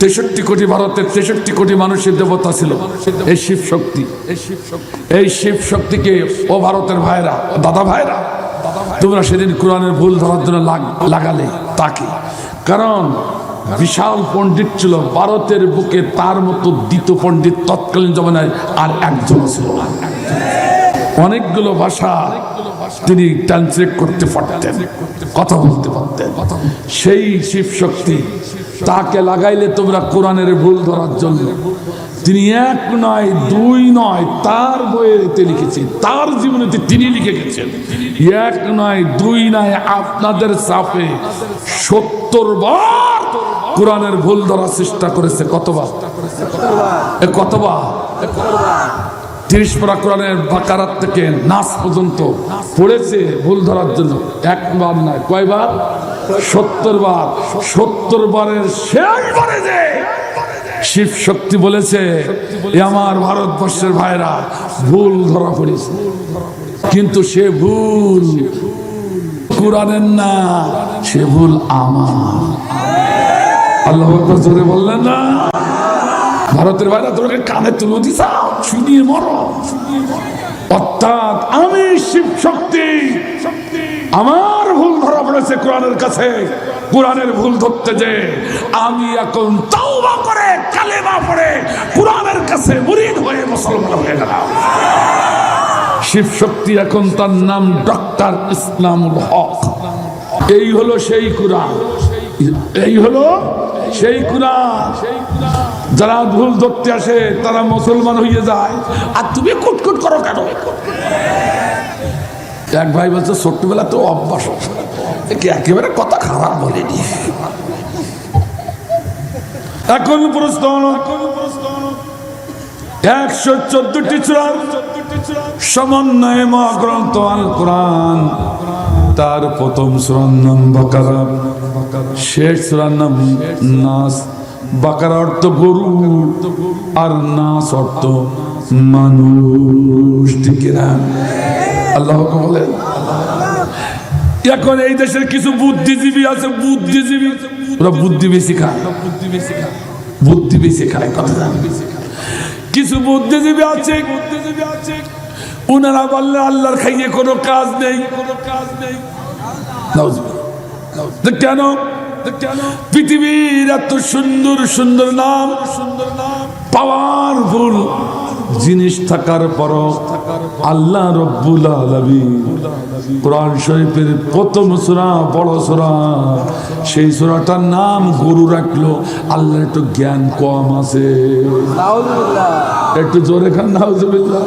তেষট্টি কোটি ভারতের তেষট্টি কোটি মানুষের দেবতা ছিল। এই শিব শক্তি। এই শিব শক্তিকে, ও ভারতের ভাইরা, দাদা ভাইরা, তোমরা সেদিন কোরআনের ভুল ধরার জন্য লাগ- লাগালে তাকে। কারণ বিশাল পণ্ডিত ছিল, ভারতের বুকে তার মতো দ্বিতীয় পণ্ডিত তৎকালীন জমানায় আর একজন ছিল। অনেকগুলো ভাষা তিনি ট্রান্সলেট করতে পারতেন, কথা বলতে পারতেন। সেই শিব শক্তি তাকে লাগাইলে তোমরা কোরআনের ভুল ধরার জন্য। তিনি এক নয়, দুই নয়, তার বইয়েতে লিখেছেন, তার জীবনেতে তিনি লিখে গেছেন। এক নয়, দুই নয়, আপনাদের চাপে সত্তর বার কোরআনের ভুল ধরার চেষ্টা করেছে। কতবার? কতবার? তিরিশ পারা কোরআনের বাকারাত থেকে নাচ পর্যন্ত পড়েছে ভুল ধরার জন্য। একবার নয় কয়বার? সত্তর বার। সত্তর বারের শেষবারে যে শিব শক্তি বলেছে আমার ভারতবর্ষের ভাইরা ভুল ধরা পড়েছে। কিন্তু সে ভুল, কোরআনের না, সে ভুল আমার। আল্লাহ বললেন না। ভারতের বাইরে তোমাকে কানে তুলে দিছাও শুনিয়ে মরো। অর্থাৎ আমি শিব শক্তি। আমার ভুল ধরা পড়েছে কোরআনের কাছে। কোরআনের ভুল ধরতে যে আমি এখন তাওবা করে, কালেমা পড়ে কোরআনের কাছে মুরিদ হয়ে মুসলমান হয়ে গেলাম। শিব শক্তি এখন তার নাম ডক্টর ইসলামুল হক। এই হলো সেই কোরআন। এই হলো সেই কোরআন যারা ভুল ধরতে আসে, তারা মুসলমান হয়ে যায়। আর তুমি কুটকুট করো কেন? এক ভাই বলছে, ছোট্টবেলা তো অভ্যাস একেবারে কথা খারাপ বলেনি এখন প্রশ্ন একশো চোদ্দটি চূড়ার সমন্বয়ে মহাগ্রন্থ আল কোরআন তার প্রথম নাম বাকারা। শেষ সুরার নাম নাস। বাকারা অর্থ গরু, আর নাস অর্থ মানুষ, ঠিক না? আল্লাহ বলেন। এখন এই দেশের কিছু বুদ্ধিজীবী আছে, বুদ্ধিজীবী। ওরা বুদ্ধি বেশি খায়। বুদ্ধি বেশি খায় বুদ্ধি কথা জানে। কিছু বুদ্ধিজীবী আছে বুদ্ধিজীবী আছে উনারা বললে আল্লাহর খাইয়ে কোনো কাজ নেই। কোনো কাজ নেই কেন পৃথিবীর এত সুন্দর সুন্দর নাম। সুন্দর নাম পাওয়ারফুল জিনিস থাকার পর আল্লাহ রব্বুল আলামিন কোরআন শরীফের প্রথম সূরা বড় সূরা সেই সূরাটার নাম গরু রাখল। আল্লাহর একটু জ্ঞান কম আছে। একটু জোরে খান নাউজুবিল্লাহ।